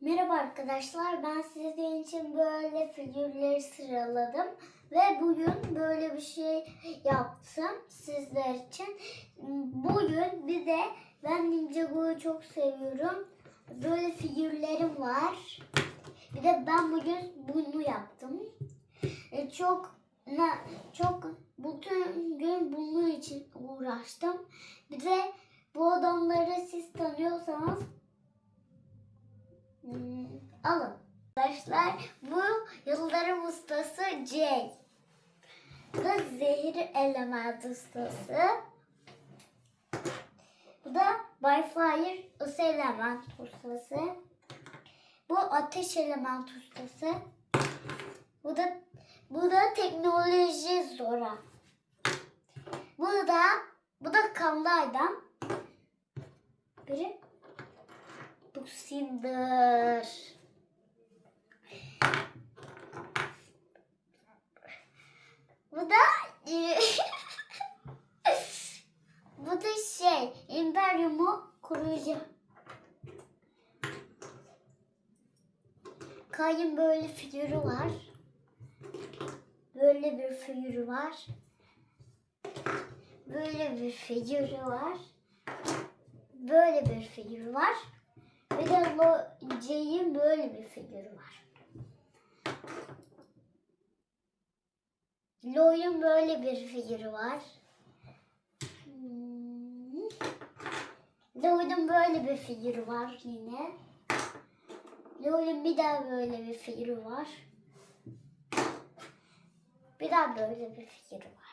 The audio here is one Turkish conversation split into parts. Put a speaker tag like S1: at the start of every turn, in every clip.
S1: Merhaba arkadaşlar. Ben sizin için böyle figürleri sıraladım. Ve bugün böyle bir şey yaptım sizler için. Bugün bir de ben Ninjago'yu çok seviyorum. Böyle figürlerim var. Bir de ben bugün bunu yaptım. E, çok çok bütün gün bunun için uğraştım. Bir de bu adamları siz tanıyorsanız Hmm, alın. Arkadaşlar bu yılların ustası. Bu da zehir element ustası. Bu da by fire ısı element ustası. Bu ateş element ustası. Bu da bu da teknoloji Zora. Bu da bu da kanlı adam. Biri bu Cinder. Bu da bu da şey İmperium'u koruyucu. Kayın böyle figürü var. Böyle bir figürü var. Böyle bir figürü var. Böyle bir figürü var. Bir de Lo C'nin böyle bir figürü var. Lo'nun böyle bir figürü var. Lo'nun böyle bir figürü var yine. Lo'nun bir daha böyle bir figürü var. Bir daha böyle bir figürü var.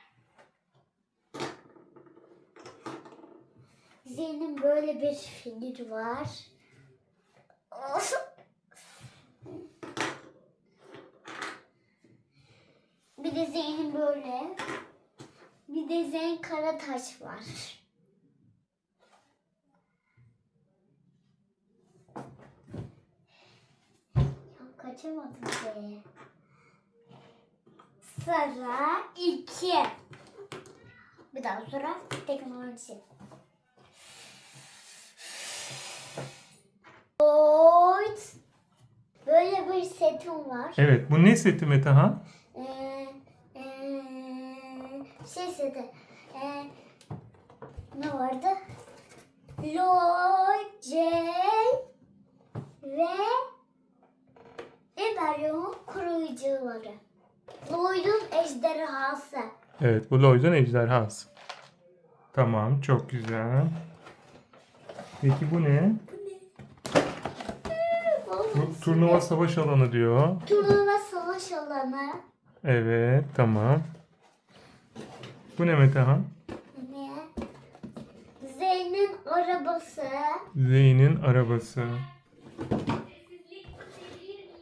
S1: Zeyn'in böyle bir figürü var. Bir de Zeyn'in böyle. Bir de Zeyn Karataş var. Kaçamadım be. Sıra iki. Bir daha sonra teknoloji. Oy. Böyle bir setim var.
S2: Evet bu ne seti Metehan?
S1: Ee, ee, şey seti. Ee, ne vardı? Lloyd, Jay ve İberyum'un koruyucuları. Lloyd'un ejderhası.
S2: Evet bu Lloyd'un ejderhası. Tamam çok güzel. Peki bu ne? Bu turnuva savaş alanı diyor.
S1: Turnuva savaş alanı.
S2: Evet tamam. Bu ne Metehan?
S1: Ne? Zeyn'in arabası.
S2: Zeyn'in arabası.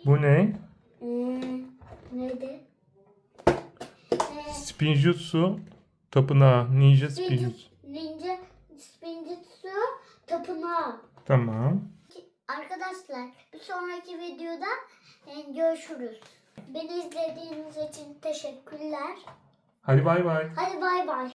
S2: Bu ne?
S1: Hmm, neydi? Ee,
S2: Spinjutsu tapınağı. Ninja Spinjutsu.
S1: Ninja Spinjitzu tapınağı.
S2: Tamam.
S1: Arkadaşlar bir sonraki videoda e, görüşürüz. Beni izlediğiniz için teşekkürler.
S2: Hadi bay bay.
S1: Hadi bay bay.